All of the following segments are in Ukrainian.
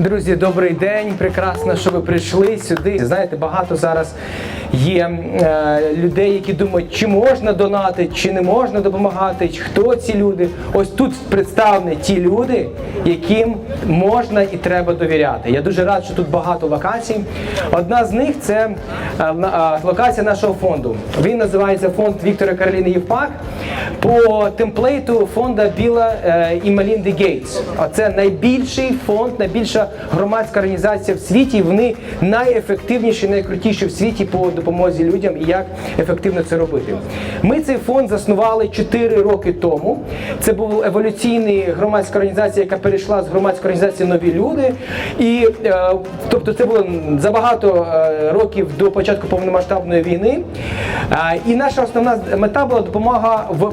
Друзі, добрий день. Прекрасно, що ви прийшли сюди. Знаєте, багато зараз є е, людей, які думають, чи можна донати, чи не можна допомагати, хто ці люди. Ось тут представлені ті люди, яким можна і треба довіряти. Я дуже рад, що тут багато локацій. Одна з них це е, е, локація нашого фонду. Він називається фонд Віктора Кароліни Євпак по темплейту фонда Біла е, і Мелінди Гейтс. Це найбільший фонд, найбільша громадська організація в світі. і Вони найефективніші, найкрутіші в світі по допомозі людям і як ефективно це робити. Ми цей фонд заснували 4 роки тому. Це був еволюційний громадська організація, яка перейшла з громадської організації Нові люди. І е, тобто це було за багато е, років до початку повномасштабної війни. Е, і наша основна мета була допомога в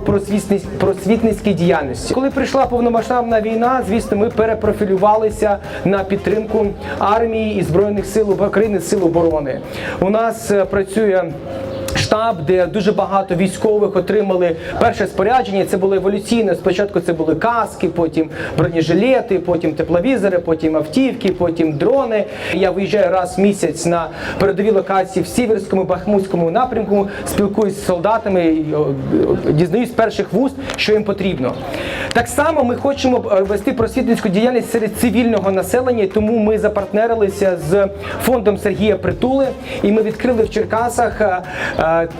просвітницькій діяльності. Коли прийшла повномасштабна війна, звісно, ми перепрофілювалися на підтримку армії і збройних сил України, сил оборони. У нас е, працює. Штаб, де дуже багато військових отримали перше спорядження. Це було еволюційне. Спочатку це були каски, потім бронежилети, потім тепловізори, потім автівки, потім дрони. Я виїжджаю раз в місяць на передові локації в Сіверському, Бахмутському напрямку, спілкуюсь з солдатами, дізнаюсь перших вуст, що їм потрібно. Так само ми хочемо е, вести просвітницьку діяльність серед цивільного населення, тому ми запартнерилися з фондом Сергія Притули, і ми відкрили в Черкасах е,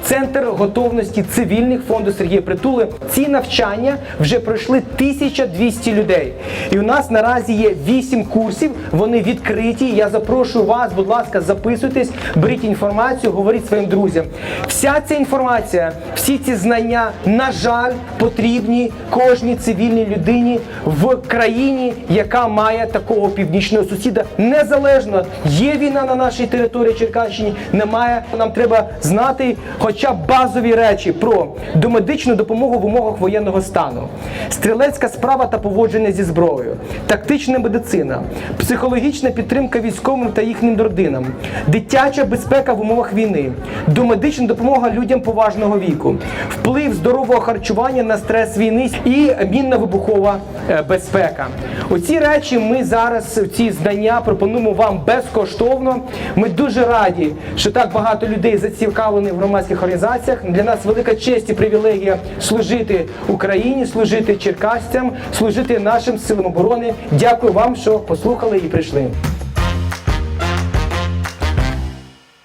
центр готовності цивільних фонду Сергія Притули. Ці навчання вже пройшли 1200 людей. І у нас наразі є 8 курсів. Вони відкриті. Я запрошую вас, будь ласка, записуйтесь, беріть інформацію, говоріть своїм друзям. Вся ця інформація, всі ці знання, на жаль, потрібні кожній цивільній людині в країні, яка має такого північного сусіда. Незалежно є війна на нашій території Черкащині, немає. Нам треба знати хоча б базові речі про домедичну допомогу в умовах воєнного стану, стрілецька справа та поводження зі зброєю, тактична медицина, психологічна підтримка військовим та їхнім родинам, дитяча безпека в умовах війни, домедична допомога людям поважного віку, вплив здорового харчування на стрес війни і мінно-вибухова е, безпека. Оці речі ми зараз, ці знання пропонуємо вам безкоштовно. Ми дуже раді, що так багато людей зацікавлені в громадських організаціях. Для нас велика честь і привілегія служити Україні, служити черкасцям, служити нашим силам оборони. Дякую вам, що послухали і прийшли.